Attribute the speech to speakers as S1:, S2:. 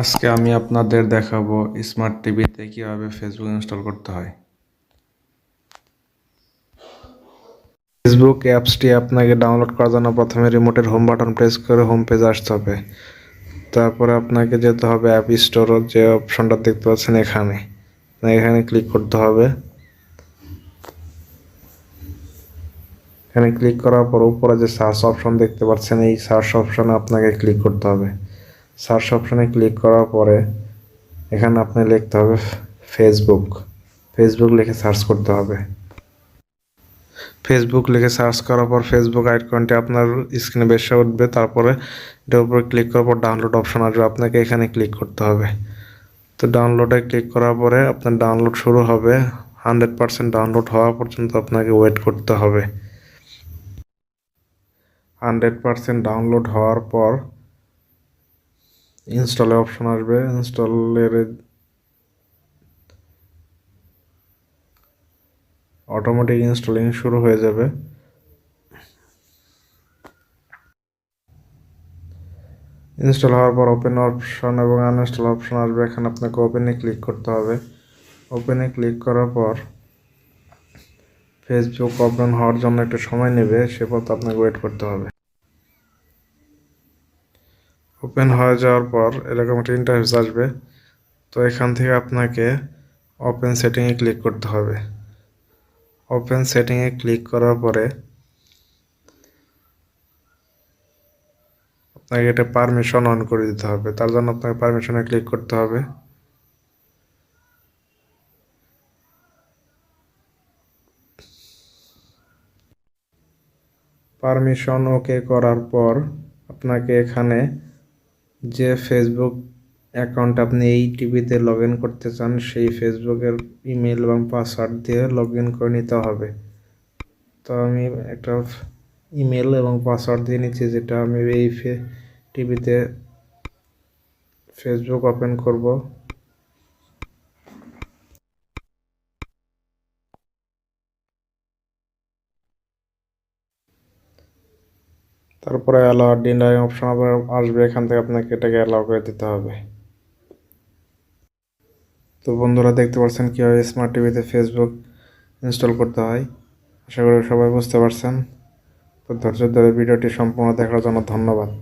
S1: আজকে আমি আপনাদের দেখাবো স্মার্ট টিভিতে কীভাবে ফেসবুক ইনস্টল করতে হয়। ফেসবুক অ্যাপসটি আপনাকে ডাউনলোড করার জন্য প্রথমে রিমোটের হোম বাটন প্রেস করে হোম পেজে আসতে হবে। তারপরে আপনাকে যেতে হবে অ্যাপ স্টোর যে অপশনটা দেখতে পাচ্ছেন এখানে। এখানে ক্লিক করতে হবে। এখানে ক্লিক করার পর উপরে যে সার্চ অপশন দেখতে পাচ্ছেন, এই সার্চ অপশনে আপনাকে ক্লিক করতে হবে। সার্চ অপশানে ক্লিক করার পরে এখানে আপনি লিখতে হবে ফেসবুক। ফেসবুক লিখে সার্চ করতে হবে। ফেসবুক লিখে সার্চ করার পর ফেসবুক আইকনটি আপনার স্ক্রিনে বেসে উঠবে। তারপরে এটার উপরে ক্লিক করার পর ডাউনলোড অপশন আসবে। আপনাকে এখানে ক্লিক করতে হবে। তো ডাউনলোডে ক্লিক করার পরে আপনার ডাউনলোড শুরু হবে। হান্ড্রেড পারসেন্ট ডাউনলোড হওয়া পর্যন্ত আপনাকে ওয়েট করতে হবে। হান্ড্রেড পারসেন্ট ডাউনলোড হওয়ার পর ইনস্টলে অপশন আসবে। ইনস্টলের অটোমেটিক ইনস্টলিং শুরু হয়ে যাবে। ইনস্টল হওয়ার পর ওপেন অপশন এবং আনইনস্টল অপশন আসবে। এখানে আপনাকে ওপেনে ক্লিক করতে হবে। ওপেনে ক্লিক করার পর ফেসবুক ওপেন হওয়ার জন্য একটু সময় নেবে, সে পথ আপনাকে ওয়েট করতে হবে। ওপেন হয়ে যাওয়ার পর এরকম একটা ইন্টারফেস আসবে, তো এখান থেকে আপনাকে ওপেন সেটিংয়ে ক্লিক করতে হবে। ওপেন সেটিংয়ে ক্লিক করার পরে আপনাকে এটা পারমিশন অন করে দিতে হবে, তার জন্য আপনাকে পারমিশনে ক্লিক করতে হবে। পারমিশন ওকে করার পর আপনাকে এখানে যে ফেসবুক অ্যাকাউন্ট আপনি এই টিভিতে লগ ইন করতে চান, সেই ফেসবুকের ইমেল এবং পাসওয়ার্ড দিয়ে লগ ইন করে নিতে হবে। তো আমি একটা ইমেল এবং পাসওয়ার্ড দিয়ে নিচ্ছি, যেটা আমি এই টিভিতে ফেসবুক ওপেন করব। তারপরে অ্যালাউ ডিনারিং অপশন আসবে, এখান থেকে আপনাকে এটাকে অ্যালাউ করে দিতে হবে। তো বন্ধুরা, দেখতে পাচ্ছেন কীভাবে স্মার্ট টিভিতে ফেসবুক ইনস্টল করতে হয়। আশা করি সবাই বুঝতে পারছেন। তো ধৈর্য ধরে ভিডিওটি সম্পূর্ণ দেখার জন্য ধন্যবাদ।